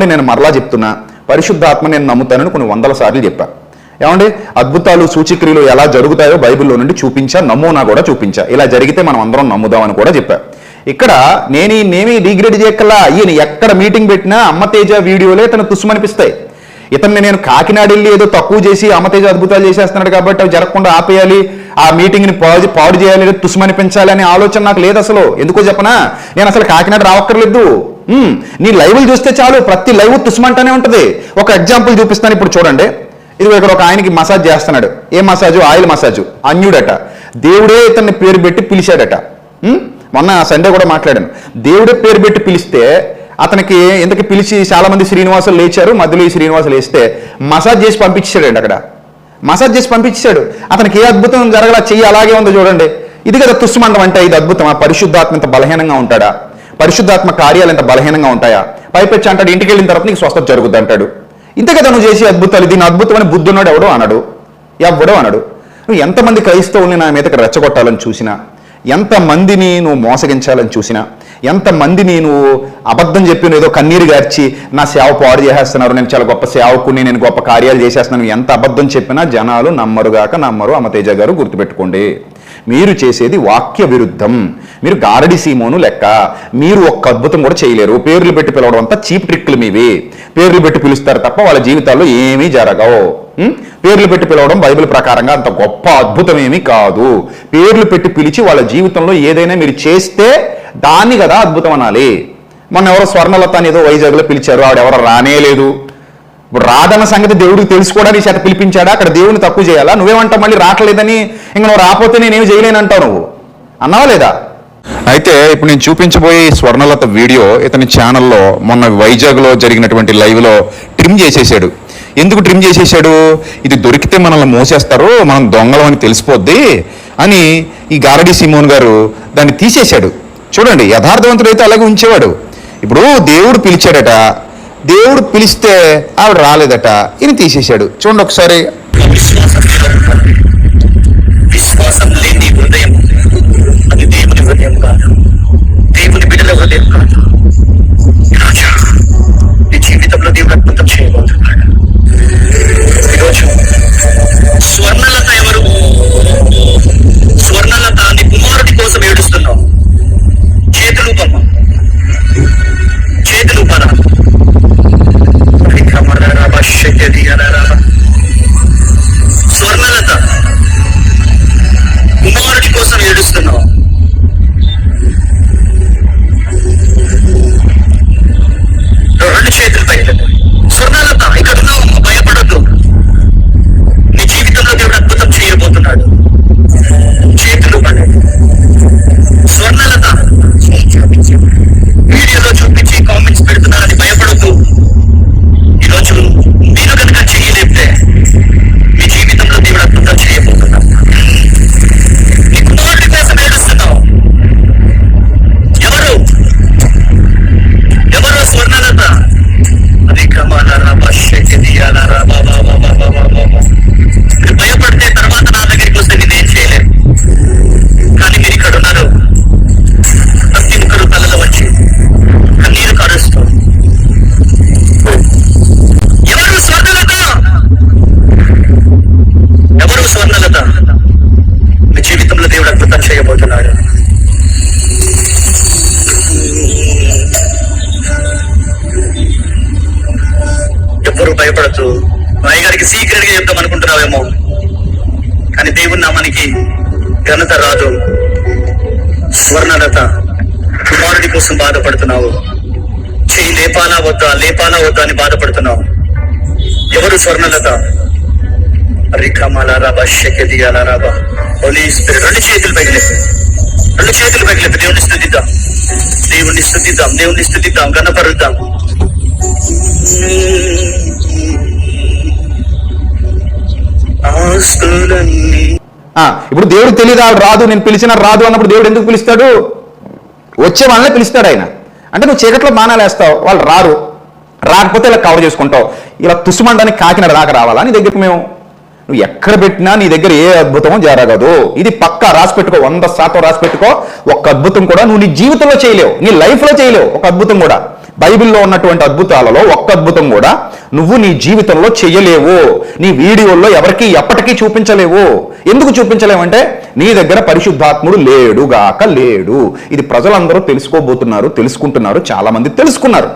అని నేను మరలా చెప్తున్నా పరిశుద్ధాత్మ నేను నమ్ముతానని కొన్ని వందల సార్లు చెప్పా. ఏమండి? అద్భుతాలు సూచిక్రియలు ఎలా జరుగుతాయో బైబిల్లో నుండి చూపించా నమూనా కూడా చూపించా. ఇలా జరిగితే మనం అందరం నమ్ముదామని కూడా చెప్పా. ఇక్కడ నేను ఈయనేమి డిగ్రేడ్ చేయక్కల్లా ఈయన ఎక్కడ మీటింగ్ పెట్టినా అమ్మతేజ వీడియోలే తన తుస్సుమనిపిస్తాయి ఇతన్ని నేను కాకినాడ వెళ్ళి ఏదో తక్కువ చేసి అమ్మతేజ అద్భుతాలు చేసేస్తున్నాడు కాబట్టి అవి జరగకుండా ఆపేయాలి ఆ మీటింగ్ని పాడు పాడు చేయాలి లేదా అనే ఆలోచన నాకు లేదు అసలు. ఎందుకో చెప్పనా? నేను అసలు కాకినాడ రావక్కర్లేదు. నీ లైవ్లు చూస్తే చాలు ప్రతి లైవ్ తుస్మంటానే ఉంటుంది. ఒక ఎగ్జాంపుల్ చూపిస్తాను ఇప్పుడు చూడండి. ఇది ఇక్కడ ఒక ఆయనకి మసాజ్ చేస్తున్నాడు. ఏ మసాజు? Oil massage. అన్యుడట. దేవుడే ఇతన్ని పేరు పెట్టి పిలిచాడట. మొన్న సండే కూడా మాట్లాడాను. దేవుడే పేరు పెట్టి పిలిస్తే అతనికి ఇంతకి పిలిచి చాలామంది శ్రీనివాసులు లేచారు మధ్యలో ఈ శ్రీనివాసులు వేస్తే మసాజ్ చేసి పంపించాడండి అక్కడ. మసాజ్ చేసి పంపించాడు. అతనికి ఏ అద్భుతం జరగలా చెయ్యి అలాగే ఉందో చూడండి. ఇది కదా తుస్సుమండం అంటే ఇది అద్భుతం. ఆ పరిశుద్ధాత్మ ఇంత బలహీనంగా ఉంటాడా? పరిశుద్ధాత్మ కార్యాలు ఎంత బలహీనంగా ఉంటాయా? పైపెచ్చి అంటాడు ఇంటికి వెళ్ళిన తర్వాత నీకు స్వస్థత జరుగుద్ది అంటాడు. ఇంతగా తను నువ్వు అద్భుతాలు దీని అద్భుతమని బుద్ధున్నాడు ఎవడో అనడు. ఎవడో అనడు. నువ్వు ఎంతమంది క్రైస్తవుల్ని నా మీదకి రెచ్చగొట్టాలని చూసినా ఎంతమందిని నువ్వు మోసగించాలని చూసినా ఎంతమందిని నువ్వు అబద్ధం చెప్పి ఏదో కన్నీరు గార్చి నా సేవ పాడు చేసేస్తున్నారు నేను చాలా గొప్ప సేవకుని నేను గొప్ప కార్యాలు చేసేస్తున్నాను ఎంత అబద్ధం చెప్పినా జనాలు నమ్మరుగాక నమ్మరు. అమతేజ గారు గుర్తుపెట్టుకోండి. మీరు చేసేది వాక్య విరుద్ధం మీరు గారడి సీమోను లెక్క. మీరు ఒక్క అద్భుతం కూడా చేయలేరు. పేర్లు పెట్టి పిలవడం అంతా చీప్ ట్రిక్లు మీవి. పేర్లు పెట్టి పిలుస్తారు తప్ప వాళ్ళ జీవితాల్లో ఏమీ జరగవు. పేర్లు పెట్టి పిలవడం బైబిల్ ప్రకారంగా అంత గొప్ప అద్భుతం ఏమీ కాదు. పేర్లు పెట్టి పిలిచి వాళ్ళ జీవితంలో ఏదైనా మీరు చేస్తే దాన్ని కదా అద్భుతం అనాలి. మొన్న ఎవరో స్వర్ణలత ఏదో వైజాగ్లో పిలిచారు. ఆవిడెవరో రానే లేదు రాదన్న సంగతి దేవుడికి తెలుసుకోవడానికి చేత పిలిపించాడా? అక్కడ దేవుని తక్కువ చేయాలా? నువ్వేమంటావు మళ్ళీ రావట్లేదని ఇంక నువ్వు రాకపోతే నేనేమి చేయలేనంటావు నువ్వు? అన్నావా లేదా? అయితే ఇప్పుడు నేను చూపించబోయే స్వర్ణలత వీడియో ఇతని ఛానల్లో మొన్న వైజాగ్లో జరిగినటువంటి లైవ్లో ట్రిమ్ చేసేసాడు. ఎందుకు ట్రిమ్ చేసేసాడు? ఇది దొరికితే మనల్ని మోసేస్తారు మనం దొంగలం అని తెలిసిపోద్ది అని ఈ గారడి సిమోన్ గారు దాన్ని తీసేశాడు. చూడండి యథార్థవంతుడు అయితే అలాగే ఉంచేవాడు. ఇప్పుడు దేవుడు పిలిచాడట దేవుడు పిలిస్తే ఆవిడ రాలేదట. ఈయన తీసేశాడు. చూడండి ఒకసారి. విశ్వాసం లేని హృదయం. అది దేవుని హృదయం కాదు. దేవుని బిడ్డల హృదయం కాదు. కానీ దేవుని నామానికి ఘనత రాదు. స్వర్ణలత కుమారుడి కోసం బాధపడుతున్నావు. చేయి లేపాలా వద్దా? లేపాలా వద్దా అని బాధపడుతున్నావు. ఎవరు స్వర్ణలత రికమాల రాబా శక్తియాల రాబా హోలీ స్పిరిట్ రెండు చేతులు పైకి రెండు చేతులు పైకి దేవుని స్థుతిద్దాం. దేవుని స్థుతిద్దాం. దేవుని స్థుతిద్దాం. గణపరుద్దాం ఆ, ఇప్పుడు దేవుడు తెలియదు ఆవిడ రాదు నేను పిలిచిన రాదు అన్నప్పుడు దేవుడు ఎందుకు పిలుస్తాడు? వచ్చే వాళ్ళనే పిలుస్తాడు ఆయన. అంటే నువ్వు చీకట్లో బాణాలు వేస్తావు వాళ్ళు రారు. రాకపోతే ఇలా కవర్ చేసుకుంటావు. ఇలా తుసుమండానికి కాకినాడ దాకా రావాలా నీ దగ్గరికి మేము? నువ్వు ఎక్కడ పెట్టినా నీ దగ్గర ఏ అద్భుతం జరగదు. ఇది పక్కా రాసి పెట్టుకో వంద శాతం రాసి పెట్టుకో. ఒక అద్భుతం కూడా నువ్వు నీ జీవితంలో చేయలేవు నీ లైఫ్లో చేయలేవు. ఒక అద్భుతం కూడా. బైబిల్లో ఉన్నటువంటి అద్భుతాలలో ఒక్క అద్భుతం కూడా నువ్వు నీ జీవితంలో చెయ్యలేవు నీ వీడియోల్లో ఎవరికి ఎప్పటికీ చూపించలేవు. ఎందుకు చూపించలేవంటే నీ దగ్గర పరిశుద్ధాత్ముడు లేడుగాక లేడు. ఇది ప్రజలందరూ తెలుసుకోబోతున్నారు తెలుసుకుంటున్నారు చాలామంది తెలుసుకున్నారు.